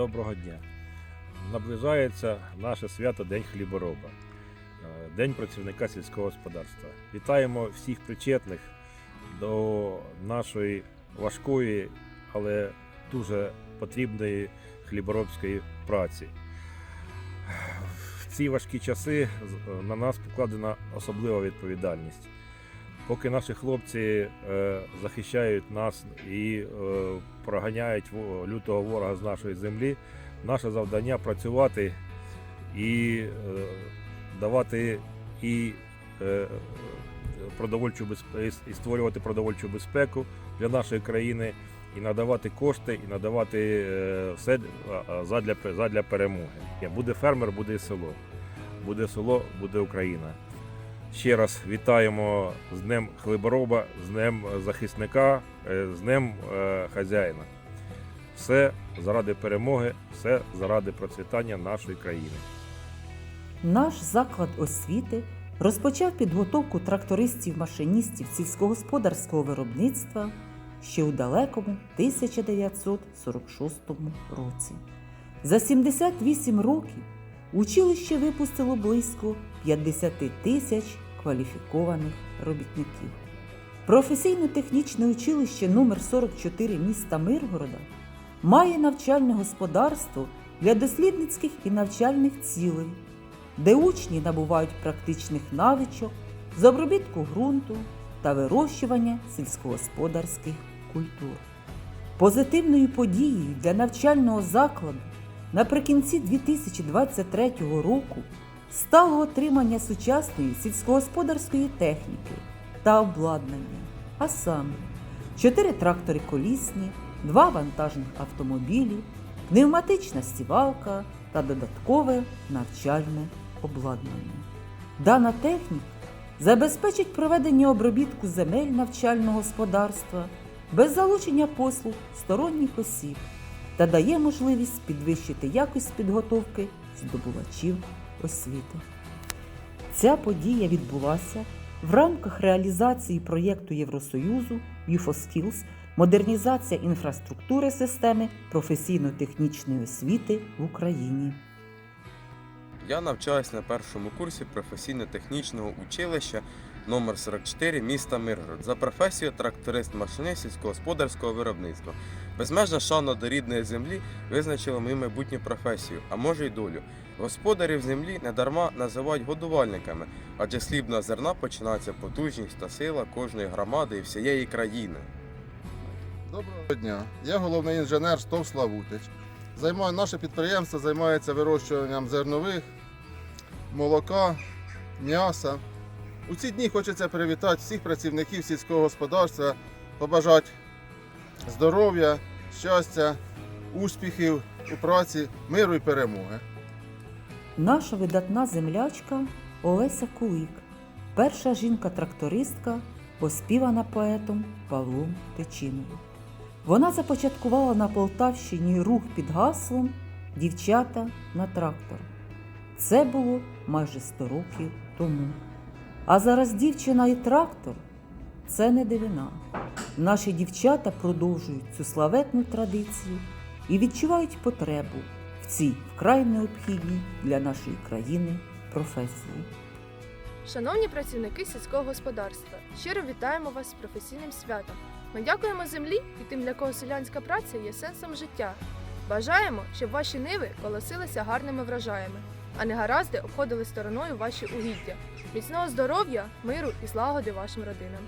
Доброго дня. Наближається наше свято День хлібороба, е, День працівника сільського господарства. Вітаємо всіх причетних до нашої важкої, але дуже потрібної хліборобської праці. В ці важкі часи на нас покладена особлива відповідальність. Поки наші хлопці е, захищають нас і е, проганяють лютого ворога з нашої землі, наше завдання працювати і е, давати і е, продовольчу безпеку, і створювати продовольчу безпеку для нашої країни, і надавати кошти, і надавати е, все задля, задля перемоги. Буде фермер, буде і село. Буде село, буде Україна. Ще раз вітаємо з Днем хлібороба, з Днем захисника, е, з Днем е, хазяїна. Все заради перемоги, все заради процвітання нашої країни. Наш заклад освіти розпочав підготовку трактористів-машиністів сільськогосподарського виробництва ще у далекому 1946 році. За 78 років училище випустило близько 50 тисяч кваліфікованих робітників. Професійно-технічне училище номер 44 міста Миргорода має навчальне господарство для дослідницьких і навчальних цілей де учні набувають практичних навичок з обробітку ґрунту та вирощування сільськогосподарських культур. Позитивною подією для навчального закладу наприкінці 2023 року стало отримання сучасної сільськогосподарської техніки та обладнання, а саме 4 трактори колісні, 2 вантажних автомобілі, пневматична сівалка та додаткове навчальне обладнання. Дана техніка забезпечить проведення обробітку земель навчального господарства без залучення послуг сторонніх осіб та дає можливість підвищити якість підготовки здобувачів освіти. Ця подія відбулася в рамках реалізації проєкту Євросоюзу UFOSkills модернізація інфраструктури системи професійно-технічної освіти в Україні. Я навчаюсь на першому курсі професійно-технічного училища номер 44 міста Миргород за професією тракторист-машинист сільськогосподарського виробництва. Безмежна шана до рідної землі визначила мою майбутню професію, а може й долю. Господарів землі недарма називають годувальниками, адже хлібного зерна починається потужність та сила кожної громади і всієї країни. Доброго дня. Я головний інженер СТОВ Славутич. Займаю, наше підприємство займається вирощуванням зернових, молока, м'яса. У ці дні хочеться привітати всіх працівників сільського господарства, побажати здоров'я, щастя, успіхів у праці, миру і перемоги. Наша видатна землячка Олеся Кулик, перша жінка-трактористка, оспівана поетом Павлом Тичиновим. Вона започаткувала на Полтавщині рух під гаслом Дівчата на трактор. Це було майже 100 років тому. А зараз дівчина і трактор це не дивина. Наші дівчата продовжують цю славетну традицію і відчувають потребу цій вкрай необхідній для нашої країни професії. Шановні працівники сільського господарства, щиро вітаємо вас з професійним святом. Ми дякуємо землі і тим, для кого селянська праця є сенсом життя. Бажаємо, щоб ваші ниви колосилися гарними врожаями, а не гаразди обходили стороною ваші угіддя. Міцного здоров'я, миру і злагоди вашим родинам.